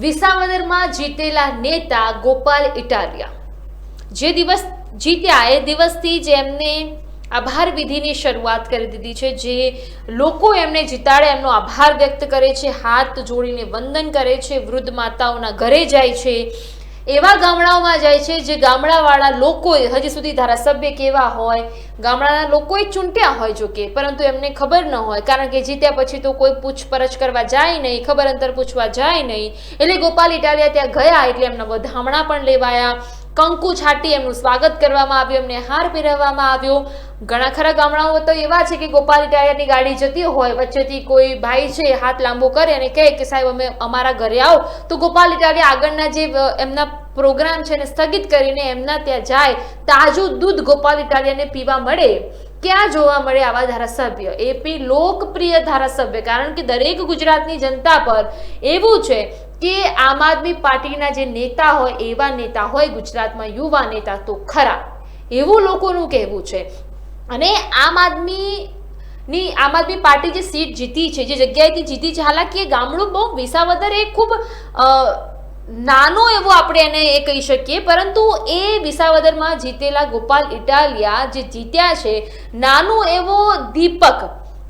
વિસાવદરમાં જીતેલા નેતા ગોપાલ ઇટાલિયા. જે દિવસ જીત્યા એ દિવસથી જ એમને આભાર વિધિની શરૂઆત કરી દીધી છે. જે લોકો એમને જીતાડે એમનો આભાર વ્યક્ત કરે છે, હાથ જોડીને વંદન કરે છે, વૃદ્ધ માતાઓના ઘરે જાય છે. એવા ગામડાઓમાં જાય છે જે ગામડાવાળા લોકોએ હજી સુધી ધારાસભ્ય કેવા હોય, ગામડાના લોકોએ ચૂંટ્યા હોય જો કે, પરંતુ એમને ખબર ન હોય, કારણ કે જીત્યા પછી તો કોઈ પૂછપરછ કરવા જાય નહીં, ખબર અંતર પૂછવા જાય નહીં. એટલે ગોપાલ ઇટાલિયા ત્યાં ગયા એટલે એમના વધામણા પણ લેવાયા. કંકુ છાટી એમનું સ્વાગત કરવામાં આવ્યું, એમને હાર પહેરાવવામાં આવ્યો. ઘણા ખરા ગામડાઓ તો એવા છે કે ગોપાલ ઇટાલિયાની ગાડી જતી હોય, વચ્ચેથી કોઈ ભાઈ છે હાથ લાંબો કરે અને કહે કે સાહેબ, અમે અમારા ઘરે આવો. તો ગોપાલ ઇટાલિયા આગળના જે એમના પ્રોગ્રામ છે એને સ્થગિત કરીને એમના ત્યાં જાય, તાજું દૂધ ગોપાલ ઇટાલિયાને પીવા મળે, ક્યાં જોવા મળે આવા ધારાસભ્ય? એ પી લોકપ્રિય ધારાસભ્ય, કારણ કે દરેક ગુજરાતની જનતા પર એવું છે કે આમ આદમી પાર્ટીના જે નેતા હોય, એવા નેતા હોય, ગુજરાતમાં યુવા નેતા તો ખરા. એવું લોકોનું કહેવું છે. અને આમ આદમી ની, આમ આદમી પાર્ટી જે સીટ જીતી છે, જે જગ્યાએથી જીતી છે, હાલાકી એ ગામડું બહુ વિસાવદર એ ખૂબ નાનો એવો આપણે એને એ કહી શકીએ, પરંતુ એ વિસાવદરમાં જીતેલા ગોપાલ ઇટાલિયા જે જીત્યા છે, નાનો એવો દીપક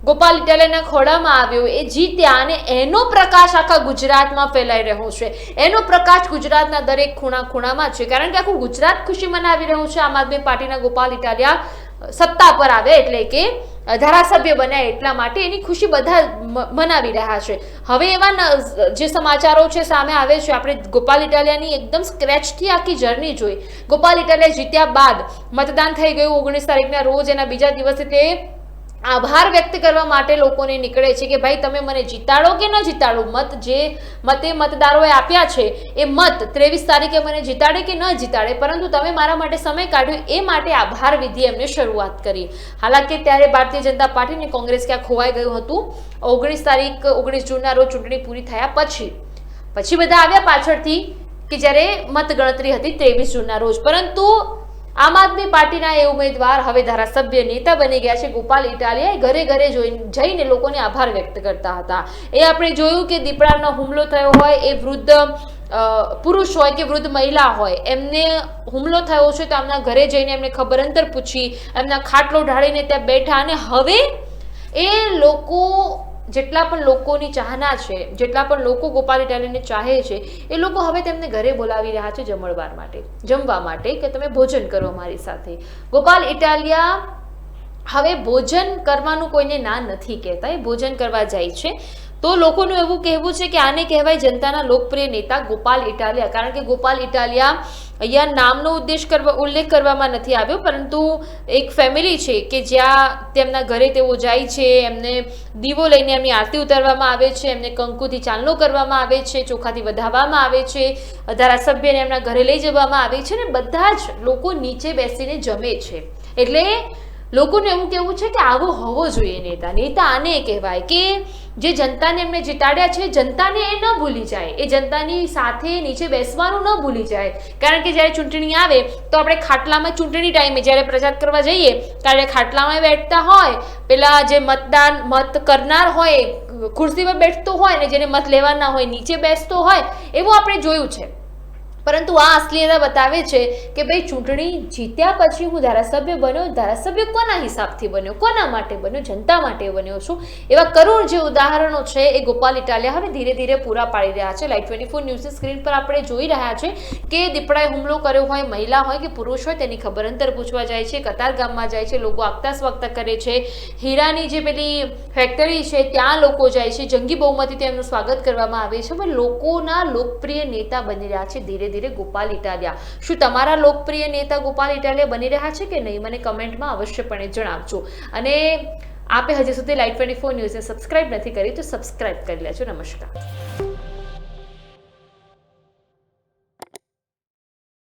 ગોપાલ ઇટાલિયાના ખોડામાં આવ્યો, એ જીત્યા અને એનો પ્રકાશ આખા ગુજરાતમાં ફેલાઈ રહ્યો છે. એનો પ્રકાશ ગુજરાતના દરેક ખૂણા ખૂણામાં છે, કારણ કે આખું ગુજરાત ખુશી મનાવી રહ્યું છે. આમ આદમી પાર્ટીના ગોપાલ ઇટાલિયા સત્તા પર આવે એટલે કે ધારાસભ્ય બન્યા એટલા માટે એની ખુશી બધા મનાવી રહ્યા છે. હવે એવા જે સમાચારો છે સામે આવે છે, આપણે ગોપાલ ઇટાલિયાની એકદમ સ્ક્રેચથી આખી જર્ની જોઈ. ગોપાલ ઇટાલિયા જીત્યા બાદ મતદાન થઈ ગયું ઓગણીસ તારીખના રોજ એના બીજા દિવસે તે આભાર વ્યક્ત કરવા માટે લોકોને નીકળે છે કે ભાઈ તમે મને જીતાડો કે ન જીતાડો? મત જે મતે મતદારોએ આપ્યા છે, એ મત ત્રેવીસ તારીખે મને જીતાડે કે ન જીતાડે? પરંતુ તમે મારા માટે સમય કાઢ્યો, એ માટે આભાર વિધિ એમને શરૂઆત કરી. હાલાકી ત્યારે ભારતીય જનતા પાર્ટી અને કોંગ્રેસ ક્યાં ખોવાઈ ગયું હતું? ઓગણીસ તારીખ, ઓગણીસ જૂનના રોજ ચૂંટણી પૂરી થયા પછી. પછી બધા આવ્યા પાછળથી કે જ્યારે મતગણતરી હતી ત્રેવીસ જૂનના રોજ. પરંતુ આમ આદમી પાર્ટીના એ ઉમેદવાર હવે ધારાસભ્ય નેતા બની ગયા છે. ગોપાલ ઇટાલિયાએ ઘરે ઘરે જોઈને લોકોને આભાર વ્યક્ત કરતા હતા. એ આપણે જોયું કે દીપડાનો હુમલો થયો હોય, એ વૃદ્ધ પુરુષ હોય કે વૃદ્ધ મહિલા હોય, એમને હુમલો થયો છે તો એમના ઘરે જઈને એમને ખબર અંતર પૂછી, એમના ખાટલો ઢાળીને ત્યાં બેઠા અને હવે એ લોકો જેટલા પણ લોકોની ચાહના છે, જેટલા પણ લોકો ગોપાલ ઇટાલિયનને ચાહે છે, એ લોકો હવે તેમને ઘરે બોલાવી રહ્યા છે જમણવાર માટે, જમવા માટે કે તમે ભોજન કરો મારી સાથે. ગોપાલ ઇટાલિયા, હવે ભોજન કરવાનું કોઈને ના નથી કહેતા, એ ભોજન કરવા જાય છે. તો લોકોનું એવું કહેવું છે કે આને કહેવાય જનતાના લોકપ્રિય નેતા ગોપાલ ઇટાલિયા. કારણ કે ગોપાલ ઇટાલિયા અહીંયા નામનો ઉદ્દેશ કરવા, ઉલ્લેખ કરવામાં નથી આવ્યો, પરંતુ એક ફેમિલી છે કે જ્યાં તેમના ઘરે તેઓ જાય છે, એમને દીવો લઈને એમની આરતી ઉતારવામાં આવે છે, એમને કંકુથી ચાંદલો કરવામાં આવે છે, ચોખાથી વધાવવામાં આવે છે ધારાસભ્યને એમના ઘરે લઈ જવામાં આવે છે અને બધા જ લોકો નીચે બેસીને જમે છે. એટલે લોકોને એવું કહેવું છે કે આવો હોવો જોઈએ નેતા. નેતા આને કહેવાય કે જે જનતાને એમને જીતાડ્યા છે, જનતાને એ ન ભૂલી જાય. એ જનતાની સાથે નીચે બેસવાનું ન ભૂલી જાય. કારણ કે જ્યારે ચૂંટણી આવે, તો આપણે ખાટલામાં ચૂંટણી ટાઈમે જ્યારે પ્રચાર કરવા જઈએ, ત્યારે ખાટલામાં બેઠતા હોય, પેલા જે મતદાન મત કરનાર હોય, ખુરશી પર બેઠતો હોય ને જેને મત લેવાના હોય, નીચે બેસતો હોય, એવું આપણે જોયું છે. પરંતુ આ અસલિયતા બતાવે છે કે ભાઈ ચૂંટણી જીત્યા પછી હું ધારાસભ્ય બન્યો. ધારાસભ્ય કોના હિસાબથી બન્યો? કોના માટે બન્યો? જનતા માટે બન્યો છું? એવા કરોડ જે ઉદાહરણો છે એ ગોપાલ ઇટાલિયા હવે ધીરે ધીરે પૂરા પાડી રહ્યા છે. લાઈટ ટ્વેન્ટી ફોર ન્યૂઝની સ્ક્રીન પર આપણે જોઈ રહ્યા છે કે દીપડાએ હુમલો કર્યો હોય, મહિલા હોય કે પુરુષ હોય, તેની ખબર અંતર પૂછવા જાય છે, કતાર ગામમાં જાય છે, લોકો આગતા સ્વાગતા કરે છે. હીરાની જે પેલી ફેક્ટરી છે, ત્યાં લોકો જાય છે. જંગી બહુમતી તેમનું સ્વાગત કરવામાં આવે છે. પણ લોકોના લોકપ્રિય નેતા બની રહ્યા છે ધીરે ધીરે. ગોપાલ ઇટાલિયા. શું તમારા લોકપ્રિય નેતા ગોપાલ ઇટાલિયા બની રહ્યા છે કે નહીં? મને કમેન્ટમાં અવશ્યપણે જણાવજો. અને આપે હજી સુધી લાઈટ ટ્વેન્ટી ફોર ન્યૂઝને સબસ્ક્રાઇબ નથી કરી તો સબસ્ક્રાઇબ કરી લેજો. નમસ્કાર.